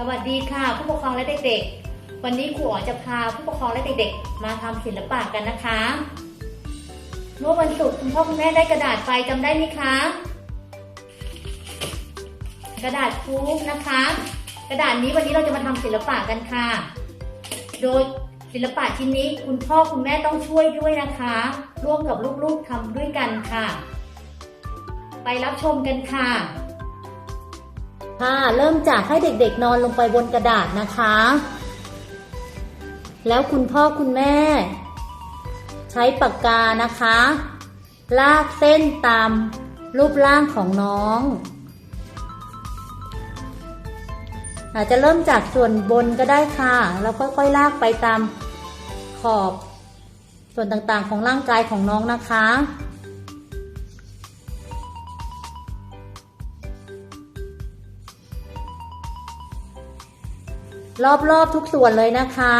สวัสดีค่ะ ผู้ปกครองและเด็กๆ วันนี้ครูอ๋อจะพาผู้ปกครองและเด็กๆ มาทำศิลปะกันนะคะ เมื่อวันศุกร์คุณพ่อคุณแม่ได้กระดาษไปจำได้ไหมคะ กระดาษฟูกนะคะ กระดาษนี้วันนี้เราจะมาทำศิลปะกันค่ะ โดยศิลปะชิ้นนี้คุณพ่อคุณแม่ต้องช่วยด้วยนะคะ ร่วมกับลูกๆทำด้วยกันค่ะ ไปรับชมกันค่ะ ค่ะเริ่มจากให้เด็กๆนอนลงไปบนกระดาษนะคะ แล้วคุณพ่อคุณแม่ ใช้ปากกานะคะ ลากเส้นตามรูปร่างของน้องอาจจะเริ่มจากส่วนบนก็ได้ค่ะ แล้วค่อยๆลากไปตามขอบ ส่วนต่างๆของร่างกายของน้องนะคะ รอบๆทุกส่วนเลยนะคะ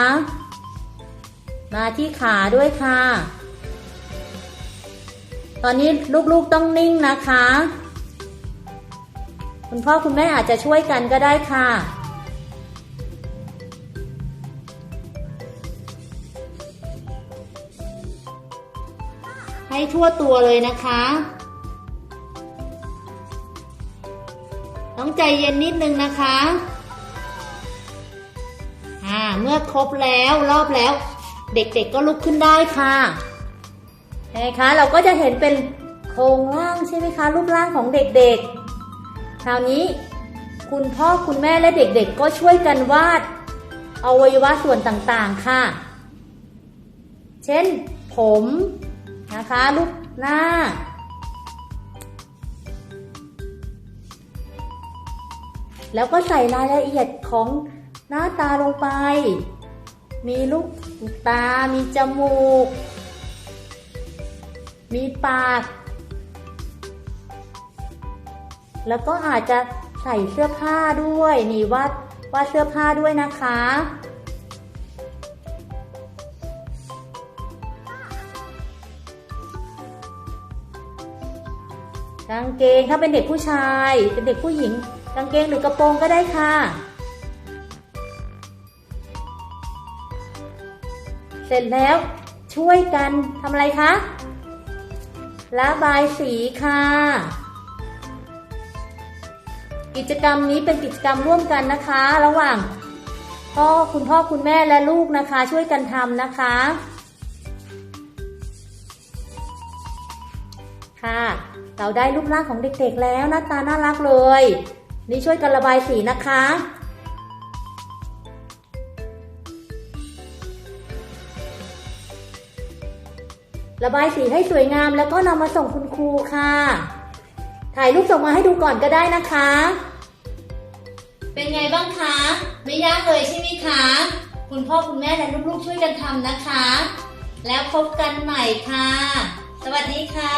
มาที่ขาด้วยค่ะ ตอนนี้ลูกๆต้องนิ่งนะคะ คุณพ่อคุณแม่อาจจะช่วยกันก็ได้ค่ะ ให้ทั่วตัวเลยนะคะต้องใจเย็นนิดนึงนะคะ เมื่อครบแล้วรอบแล้ว เด็กๆก็ลุกขึ้นได้ค่ะเห็นไหมคะเราก็จะเห็นเป็นโครงร่างใช่ไหมคะ รูปร่างของเด็กๆ คราวนี้คุณพ่อคุณแม่และเด็กๆ ก็ช่วยกันวาดอวัยวะส่วนต่างๆค่ะ เช่น ผมนะคะรูปหน้า แล้วก็ใส่รายละเอียดของ หน้าตาลงไป มีลูกตา มีจมูก มีปาก แล้วก็อาจจะใส่เสื้อผ้าด้วยนี่วาดวาดเสื้อผ้าด้วยนะคะ กางเกงถ้าเป็นเด็กผู้ชาย เป็นเด็กผู้หญิง กางเกงหรือกระโปรงก็ได้ค่ะ เสร็จแล้วช่วยกันทำอะไรคะระบายสีค่ะ กิจกรรมนี้เป็นกิจกรรมร่วมกันนะคะ ระหว่างพ่อคุณพ่อคุณแม่และลูกนะคะ ช่วยกันทำนะคะ ค่ะ เราได้รูปร่างของเด็กๆแล้วหน้าตาน่ารักเลย นี่ช่วยกันระบายสีนะคะ ระบายสีให้สวยงามแล้วก็นำมาส่งคุณครูค่ะ ถ่ายรูปส่งมาให้ดูก่อนก็ได้นะคะ เป็นไงบ้างคะ ไม่ยากเลยใช่ไหมคะ คุณพ่อคุณแม่และลูกๆช่วยกันทำนะคะ แล้วพบกันใหม่ค่ะ สวัสดีค่ะ